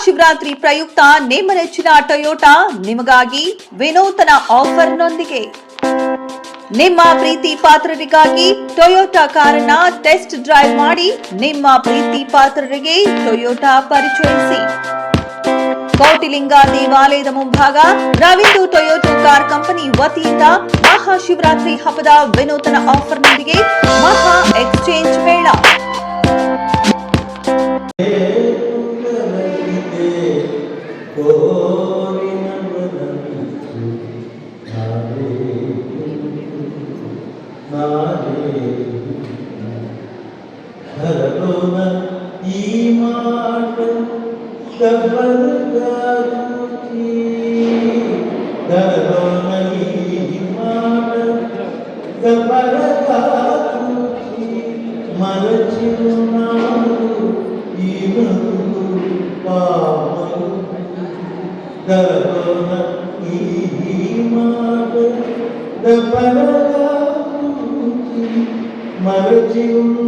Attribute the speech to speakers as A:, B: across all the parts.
A: ಮಹಾಶಿವರಾತ್ರಿ ಪ್ರಯುಕ್ತ ನಿಮ್ಮ ನೆಚ್ಚಿನ ಟೊಯೋಟಾ ನಿಮಗಾಗಿ ವಿನೂತನ ಆಫರ್ನೊಂದಿಗೆ. ನಿಮ್ಮ ಪ್ರೀತಿ ಪಾತ್ರರಿಗಾಗಿ ಟೊಯೋಟಾ ಕಾರನ್ನ ಟೆಸ್ಟ್ ಡ್ರೈವ್ ಮಾಡಿ ನಿಮ್ಮ ಪ್ರೀತಿ ಪಾತ್ರರಿಗೆ ಟೊಯೋಟಾ ಪರಿಚಯಿಸಿ. ಕೋಟಿಲಿಂಗ ದೇವಾಲಯದ ಮುಂಭಾಗ ರವಿಂದು ಟೊಯೋಟೋ ಕಾರ್ ಕಂಪನಿ ವತಿಯಿಂದ ಮಹಾಶಿವರಾತ್ರಿ ಹಬ್ಬದ ವಿನೂತನ ಆಫರ್ನೊಂದಿಗೆ ಮಹಾ ಎಕ್ಸ್ಚೇಂಜ್ ಮೇಳ.
B: യഹോവ ഈ മാട്ടും ശബ്ദകാരുചി ധർമ്മ ഈ മാട്ടും ശബ്ദകാരുചി മലച്ചിരുന്നാളു ഈ ഈ മാട്ടും ശബ്ദകാരുചി
C: മലച്ചിരുന്ന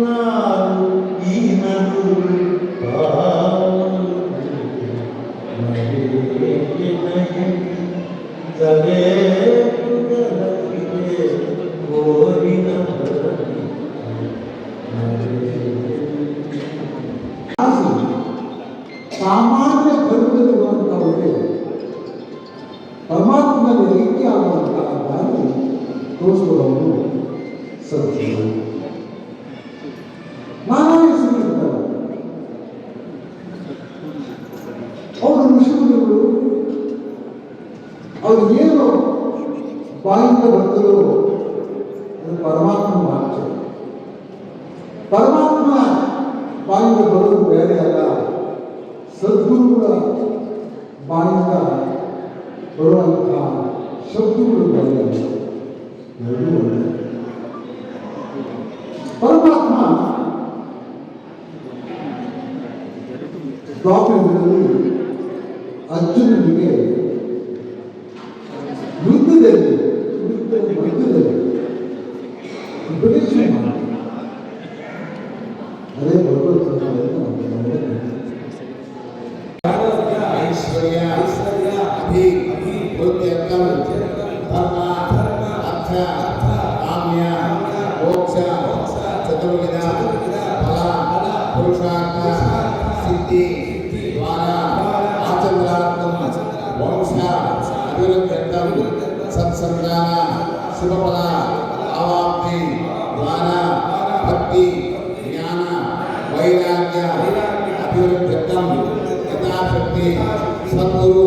C: ಸಾಮಾನ್ಯ ಬದುಕಲ್ಲಿರುವಂಥವರಿಗೆ ಪರಮಾತ್ಮನ ಐಕ್ಯ ಆಗುವಂತಹ ದಾರಿ ತೋರಿಸುವವರು ಸತ್ಯ ನಾನಾ ಹೆಸರಿರ್ತಾರೆ ಅವರು ಋಷಿಮುನಿಗಳು, ಅವರು ಏನು ಬಾಯಿಂದ ಬರ್ತದೋ ಅದು ಪರಮಾತ್ಮ ವಾಕ್ಯ ಪರಮಾತ್ಮ ಬಾಯಿಂದ ಬರೋದು ಬೇರೆ ಅಲ್ಲ ಸದ್ಗುರುಗಳ ಬಾಯಿಂದ ಬರುವಂತಹ ಶಬ್ದಗಳು ಬೇರೆ ಅಲ್ಲ ಎರಡೂ ಒಂದೇ. ಪರಮಾತ್ಮ ದ್ವಾಪರದಲ್ಲಿ ಅರ್ಜುನನಿಗೆ ಯುದ್ಧದಲ್ಲಿ
D: పురుషార్థ సిద్ధి ద్వారా ఆచంద్రార్థం వంశ అభివృద్ధ్యర్థం సత్సంగాన శుభఫల అవాప్తి ద్వారా భక్తి జ్ఞాన వైరాగ్య అభివృద్ధ్యర్థం యథాశక్తి సన్నిధులు